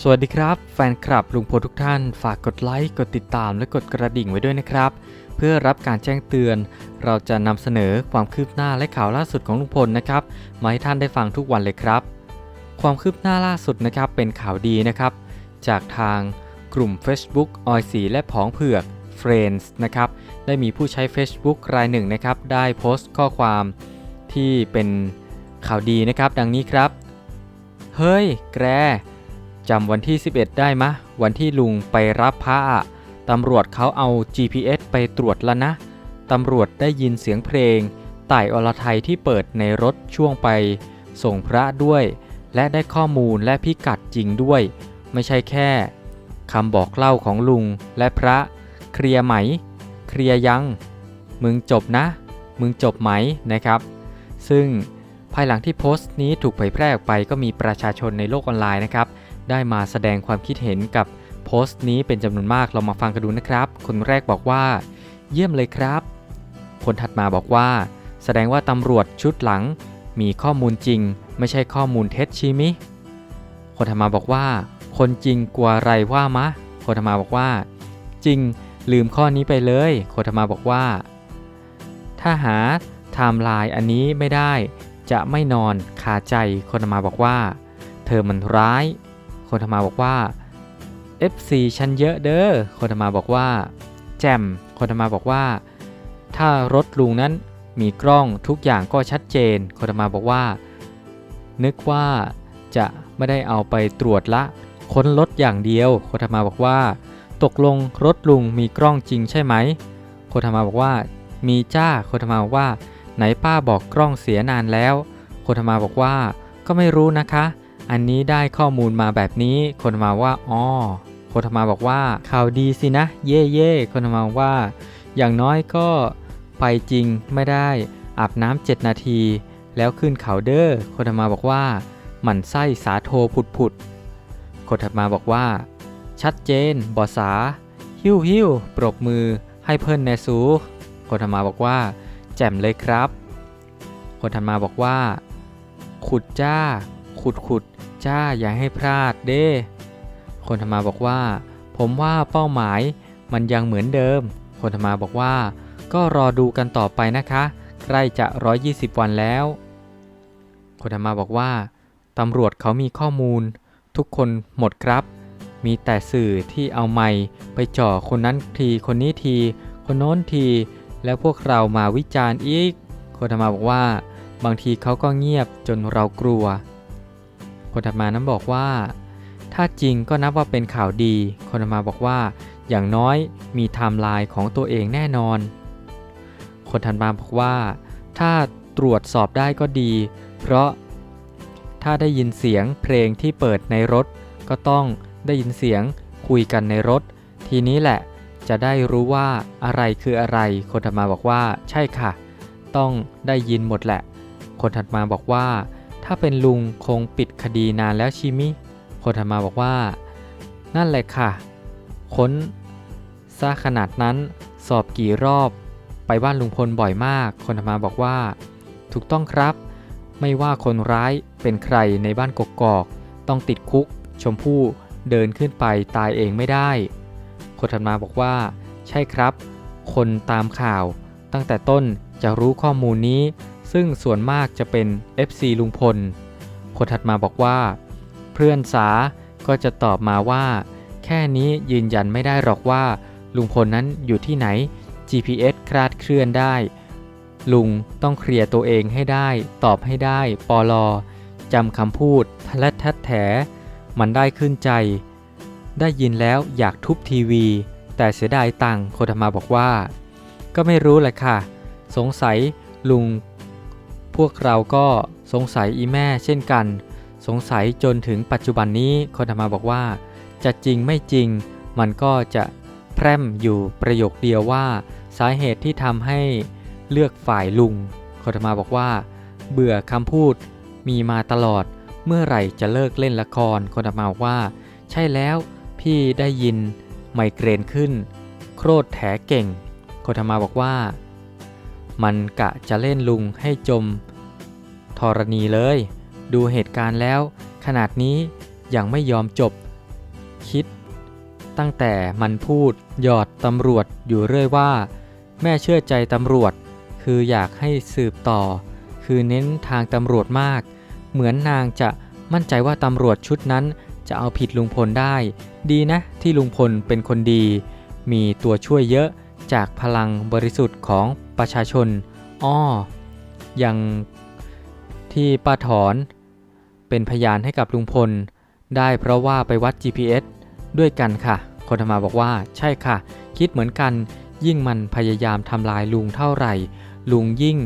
สวัสดีครับ แฟนคลับลุงพลทุกท่าน ฝากกดไลค์ กดติดตามและกดกระดิ่งไว้ด้วยนะครับ เพื่อรับการแจ้งเตือน เราจะนำเสนอความคืบหน้าและข่าวล่าสุดของลุงพลนะครับมาให้ท่านได้ฟังทุกวันเลยครับ ความคืบหน้าล่าสุดนะครับเป็นข่าวดีนะครับ จากทางกลุ่ม Facebook ออยสีและผองเผือก Friends นะครับได้มีผู้ใช้ Facebook รายหนึ่งนะครับ ได้โพสต์ข้อความที่เป็นข่าวดีนะครับ ดังนี้ครับ เฮ้ย แกร จำวันที่ 11 ได้มะ วันที่ลุงไปรับพระอะตำรวจเขาเอา GPS ไปตรวจแล้วนะ ตำรวจได้ยินเสียงเพลง ต่ายอรไทยที่เปิดในรถช่วงไป ส่งพระด้วย และได้ข้อมูลและพิกัดจริงด้วย ไม่ใช่แค่คำบอกเล่าของลุงและพระ เคลียร์ไหม เคลียร์ยัง มึงจบนะ มึงจบไหมนะครับ ซึ่งภายหลังที่โพสต์นี้ถูกเผยแพร่ออกไปก็มีประชาชนในโลกออนไลน์นะครับ ได้มาแสดงความคิดเห็นกับโพสต์นี้เป็นจำนวนมากเรามาฟังกันดูนะครับ คนแรกบอกว่า เยี่ยมเลยครับ คนถัดมาบอกว่า แสดงว่าตำรวจชุดหลัง มีข้อมูลจริง ไม่ใช่ข้อมูลเท็จช่มิ คนถัดมาบอกว่า คนจริงกลัวอะไรว่ามะ คนถัดมาบอกว่า จริงลืมข้อนี้ไปเลย คนถัดมาบอกว่า ถ้าหาไทม์ไลน์อันนี้ไม่ได้ จะไม่นอนคาใจคนถัดมาบอกว่า เธอมันร้าย คนถัดมาบอกว่า FC ฉันเยอะเด้อคนถัดมาบอกว่า แจมคนถัดมาบอกว่า ถ้ารถลุงนั้นมีกล้องทุกอย่างก็ชัดเจนคนถัดมาบอกว่า นึกว่าจะไม่ได้เอาไปตรวจละ ค้นรถอย่างเดียวคนถัดมาบอกว่า ตกลงรถลุงมีกล้องจริงใช่ไหมคนถัดมาบอกว่า มีจ้าคนถัดมาบอกว่า ไหนป้าบอกกล้องเสียนานแล้วคนถัดมาบอกว่า ก็ไม่รู้นะคะ อันนี้ได้ข้อมูลมาแบบนี้ คนมาว่าอ๋อคนถัดมาบอกว่าข่าวดีสินะ เย่เย่คนถัดมาว่า อย่างน้อยก็ไปจริงไม่ได้อาบน้ำเจ็ดนาที แล้วขึ้นเขาเด้อคนถัดมาบอกว่า หมั่นไส้สาโทผุดผุดคนถัดมาบอกว่า ชัดเจนบอสา หิ้วหิ้วปรบมือให้เพิ่นแนสูคนถัดมาบอกว่า แจ่มเลยครับ คนถัดมาบอกว่า ขุดจ้า ขุดขุด จ้าอย่าให้พลาดเด้ คนถัดมาบอกว่า ผมว่าเป้าหมายมันยังเหมือนเดิม คนถัดมาบอกว่า ก็รอดูกันต่อไปนะคะ ใกล้จะ 120 วันแล้ว คนถัดมาบอกว่าตำรวจเขามีข้อมูล ทุกคนหมดครับ มีแต่สื่อที่เอาไมค์ไปจ่อคนนั้นทีคนนี้ที คนโน้นที แล้วพวกเรามาวิจารณ์อีก คนถัดมาบอกว่า บางทีเขาก็เงียบจนเรากลัว คนถัดมานั้นบอกว่า ถ้าจริงก็นับว่าเป็นข่าวดี คนถัดมาบอกว่า อย่างน้อยมีไทม์ไลน์ของตัวเองแน่นอน คนถัดมาบอกว่า ถ้าตรวจสอบได้ก็ดี เพราะถ้าได้ยินเสียงเพลงที่เปิดในรถ ก็ต้องได้ยินเสียงคุยกันในรถ ทีนี้แหละจะได้รู้ว่าอะไรคืออะไร คนถัดมาบอกว่า ใช่ค่ะ ต้องได้ยินหมดแหละ คนถัดมาบอกว่า ถ้าเป็นลุงคงปิดคดีนานแล้วชิมิ คนถัดมาบอกว่า นั่นแหละค่ะ ค้นซะขนาดนั้นสอบกี่รอบ ไปบ้านลุงพลบ่อยมาก คนถัดมาบอกว่า ถูกต้องครับ ไม่ว่าคนร้ายเป็นใครในบ้านกกอก ต้องติดคุก ชมพู่เดินขึ้นไปตายเองไม่ได้ คนถัดมาบอกว่า ใช่ครับ คนตามข่าว ตั้งแต่ต้นจะรู้ข้อมูลนี้ ซึ่งส่วนมากจะเป็น FC ลุงพล คนถัดมาบอกว่า เพื่อนสาก็จะตอบมาว่า แค่นี้ยืนยันไม่ได้หรอกว่า ลุงพลนั้นอยู่ที่ไหน GPS คลาดเคลื่อนได้ ลุงต้องเคลียร์ตัวเองให้ได้ ตอบให้ได้ปอลอจำคำพูดและทัดแถ มันได้ขึ้นใจ ได้ยินแล้วอยากทุบทีวี แต่เสียดายตังค์โคธมาบอกว่า ก็ไม่รู้แหละค่ะ สงสัยลุง พวกเราก็สงสัยอีแม่เช่นกัน สงสัยจนถึงปัจจุบันนี้โคธรรมาบอกว่า จะจริงไม่จริง มันก็จะแพร่มอยู่ประโยคเดียวว่า สาเหตุที่ทำให้เลือกฝ่ายลุงโคธรรมาบอกว่า เบื่อคำพูดมีมาตลอดเมื่อไหร่จะเลิกเล่นละครโคธรรมาบอกว่า ใช่แล้วพี่ได้ยินไมเกรนขึ้น โครดแถเก่งโคธรรมาบอกว่า มันกะจะเล่นลุงให้จม ธรณีเลย ดูเหตุการณ์แล้ว ขนาดนี้ยังไม่ยอมจบ คิด ตั้งแต่มันพูดหยอดตำรวจอยู่เรื่อยว่า แม่เชื่อใจตำรวจ คืออยากให้สืบต่อ คือเน้นทางตำรวจมาก เหมือนนางจะมั่นใจว่าตำรวจชุดนั้นจะเอาผิดลุงพลได้ ดีนะที่ลุงพลเป็นคนดี มีตัวช่วยเยอะจากพลังบริสุทธิ์ของประชาชน อ้อ ยัง ที่ป้าถอน เป็นพยานให้กับลุงพล ได้เพราะว่าไปวัด GPS ด้วยกันค่ะคนธรรมาบอกว่า ใช่ค่ะ คิดเหมือนกัน ยิ่งมันพยายามทำลายลุงเท่าไหร่ ลุงยิ่ง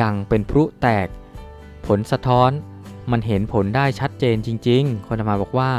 ดังเป็นพลุแตก ผลสะท้อน มันเห็นผลได้ชัดเจนจริง ๆ คนธรรมาบอกว่า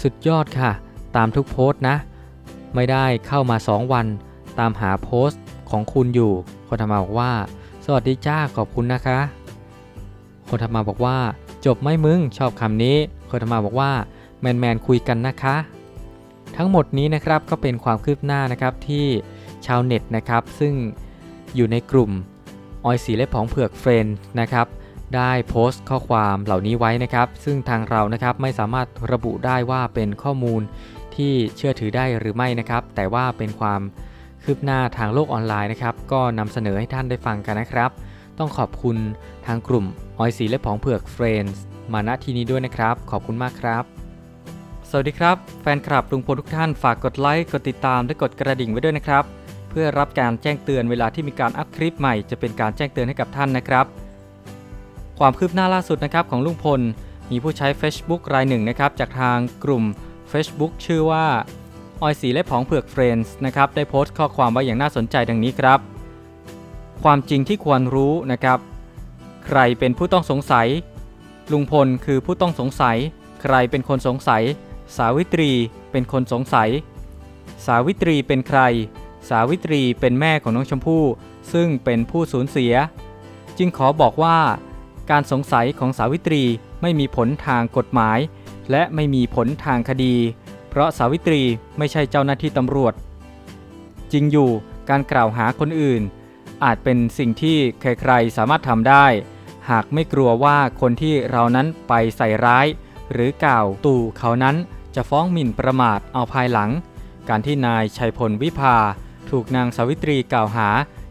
สุดยอดค่ะ ตามทุกโพสต์นะ ไม่ได้เข้ามา 2 วัน ตามหาโพสต์ของคุณอยู่ คนธรรมาบอกว่า สวัสดีจ้าขอบคุณนะคะ คนธรรมาบอกว่า จบไม่มึงชอบคำนี้ คนธรรมาบอกว่าแมนแมนๆคุยกันนะคะ ทั้งหมดนี้นะครับก็เป็นความคืบหน้านะครับที่ชาวเน็ตนะครับ ซึ่งอยู่ในกลุ่มออยสีและผองเผือกเฟรนด์นะครับได้โพสต์ข้อความเหล่านี้ไว้นะครับ ซึ่งทางเรานะครับไม่สามารถระบุได้ว่าเป็นข้อมูลที่เชื่อถือได้หรือไม่นะครับ แต่ว่าเป็นความคืบหน้าทางโลกออนไลน์นะครับ ก็นำเสนอให้ท่านได้ฟังกันนะครับ ต้องขอบคุณทางกลุ่ม ออยสีและผองเผือกเฟรนด์มาณที่นี้ด้วยนะครับ ขอบคุณมากครับ สวัสดีครับ แฟนคลับลุงพลทุกท่านฝากกดไลค์กดติดตามและกดกระดิ่งไว้ด้วยนะครับ เพื่อรับการแจ้งเตือนเวลาที่มีการอัพคลิปใหม่จะเป็นการแจ้งเตือนให้กับท่านนะครับ ความคืบหน้าล่าสุดนะครับของลุงพลมีผู้ใช้ Facebook รายหนึ่งนะครับจากทางกลุ่ม Facebook ชื่อว่าออยสีและผองเผือกเฟรนด์นะครับได้โพสต์ข้อความไว้อย่างน่าสนใจดังนี้ครับ ความจริงที่ควรรู้นะครับ ใครเป็นผู้ต้องสงสัย ลุงพลคือผู้ต้องสงสัย ใครเป็นคนสงสัย สาวิตรีเป็นคนสงสัย สาวิตรีเป็นใคร สาวิตรีเป็นแม่ของน้องชมพู่ ซึ่งเป็นผู้สูญเสีย จึงขอบอกว่า การสงสัยของสาวิตรีไม่มีผลทางกฎหมาย และไม่มีผลทางคดี เพราะสาวิตรีไม่ใช่เจ้าหน้าที่ตำรวจ จริงอยู่การกล่าวหาคนอื่นอาจเป็นสิ่งที่ใครๆ สามารถทำได้ หากไม่กลัวว่าคนที่เรานั้นไปใส่ร้าย หรือกล่าวตู่เขานั้นจะฟ้องหมิ่นประมาทเอาภายหลัง การที่นายชัยพลวิภา ถูกนางสาวิตรีกล่าวหา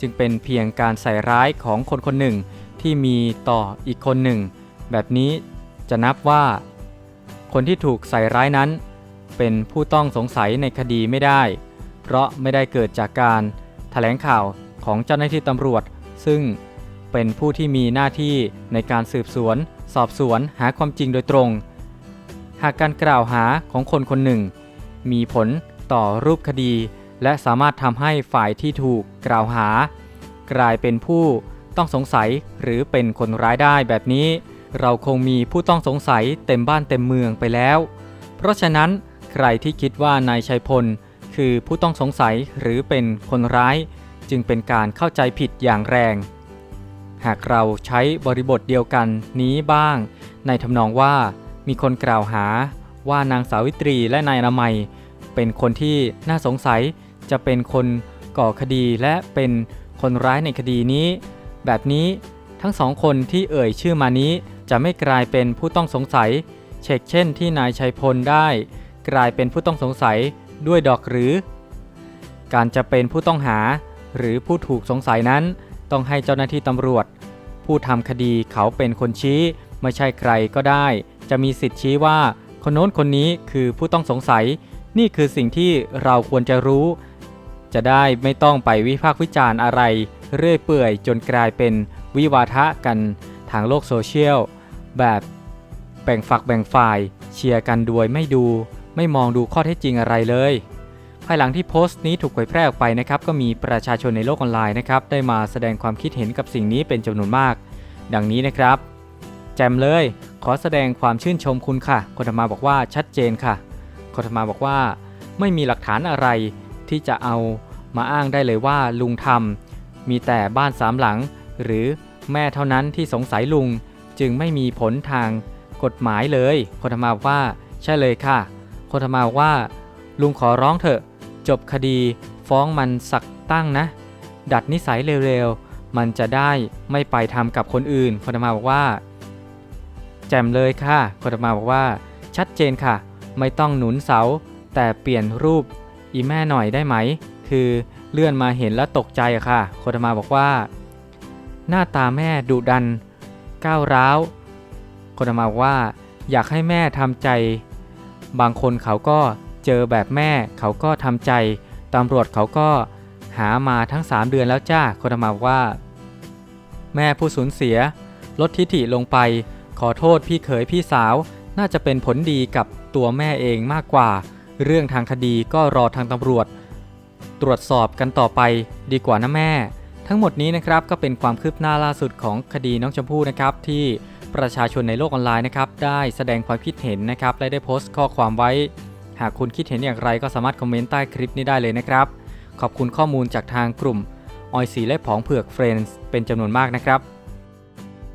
จึงเป็นเพียงการใส่ร้ายของคนคนหนึ่ง ที่มีต่ออีกคนหนึ่ง แบบนี้จะนับว่า คนที่ถูกใส่ร้ายนั้น เป็นผู้ต้องสงสัยในคดีไม่ได้ เพราะไม่ได้เกิดจากการแถลงข่าวของเจ้าหน้าที่ตำรวจ ซึ่ง เป็นผู้ที่มีหน้าที่ในการสืบสวน สอบสวนหาความจริงโดยตรง หากการกล่าวหาของคนคนหนึ่ง มีผลต่อรูปคดี และสามารถทำให้ฝ่ายที่ถูกกล่าวหา กลายเป็นผู้ต้องสงสัยหรือเป็นคนร้ายได้แบบนี้ เราคงมีผู้ต้องสงสัยเต็มบ้านเต็มเมืองไปแล้ว เพราะฉะนั้นใครที่คิดว่านายชัยพล คือผู้ต้องสงสัยหรือเป็นคนร้าย จึงเป็นการเข้าใจผิดอย่างแรง หากเราใช้บริบทเดียวกันนี้บ้าง ในทำนองว่ามีคนกล่าวหาว่านางสาวิตรีและนายอนามัย เป็นคนที่น่าสงสัยจะเป็นคนก่อคดีและเป็นคนร้ายในคดีนี้ แบบนี้ทั้งสองคนที่เอ่ยชื่อมานี้จะไม่กลายเป็นผู้ต้องสงสัย เช็คเช่นที่นายชัยพลได้ กลายเป็นผู้ต้องสงสัยด้วยดอกหรือ การจะเป็นผู้ต้องหาหรือผู้ถูกสงสัยนั้น ต้องให้เจ้าหน้าที่ตำรวจ ผู้ทำคดีเขาเป็นคนชี้ ไม่ใช่ใครก็ได้ จะมีสิทธิ์ชี้ว่า คนโน้นคนนี้คือผู้ต้องสงสัย นี่คือสิ่งที่เราควรจะรู้ จะได้ไม่ต้องไปวิพากษ์วิจารณ์อะไร เรื่อยเปื่อยจนกลายเป็นวิวาทะกันทางโลกโซเชียล แบบแบ่งฝักแบ่งฝ่าย เชียร์กันโดยไม่ดู ไม่มองดูข้อเท็จจริงอะไรเลย ภายหลังที่โพสต์นี้ถูกเผยแพร่ออกไปนะครับก็มีประชาชนในโลกออนไลน์นะครับได้มาแสดงความคิดเห็นกับสิ่งนี้เป็นจำนวนมาก ดังนี้นะครับ แจมเลย ขอแสดงความชื่นชมคุณค่ะคนธรรมาบอกว่าชัดเจนค่ะคนธรรมาบอกว่า ไม่มีหลักฐานอะไร ที่จะเอามาอ้างได้เลยว่าลุงทำมีแต่บ้านสามหลัง หรือแม่เท่านั้นที่สงสัยลุง จึงไม่มีผลทางกฎหมายเลยคนธรรมาบอกว่า ใช่เลยค่ะคนธรรมาบอกว่า ลุงขอร้องเถอะ จบคดีฟ้องมันสักตั้งนะ ดัดนิสัยเร็วๆ มันจะได้ไม่ไปทำกับคนอื่นคนธรรมาบอกว่า แจ่มเลยค่ะคนธรรมาบอกว่า ชัดเจนค่ะ ไม่ต้องหนุนเสา แต่เปลี่ยนรูปอีแม่หน่อยได้ไหม คือเลื่อนมาเห็นแล้วตกใจอะค่ะโคตมาบอกว่า หน้าตาแม่ดุดัน ก้าวร้าวโคตมาบอกว่า อยากให้แม่ทำใจ บางคนเขาก็ เจอแบบแม่เขาก็ทำใจตำรวจเขาก็หามาทั้ง 3 เดือนแล้วจ้าโคตมาว่า แม่ผู้สูญเสีย ลดทิฐิลงไป ขอโทษพี่เขยพี่สาว น่าจะเป็นผลดีกับตัวแม่เองมากกว่า เรื่องทางคดีก็รอทางตำรวจ ตรวจสอบกันต่อไปดีกว่านะแม่ ทั้งหมดนี้นะครับก็เป็นความคืบหน้าล่าสุดของคดีน้องชมพู่นะครับที่ประชาชนในโลกออนไลน์นะครับได้แสดงความคิดเห็นนะครับและได้โพสต์ข้อความไว้ หากคุณคิดเห็นอย่างไรก็สามารถคอมเมนต์ใต้คลิปนี้ได้เลยนะครับ ขอบคุณข้อมูลจากทางกลุ่มออยสีและผองเผือกเฟรนด์เป็นจำนวนมากนะครับ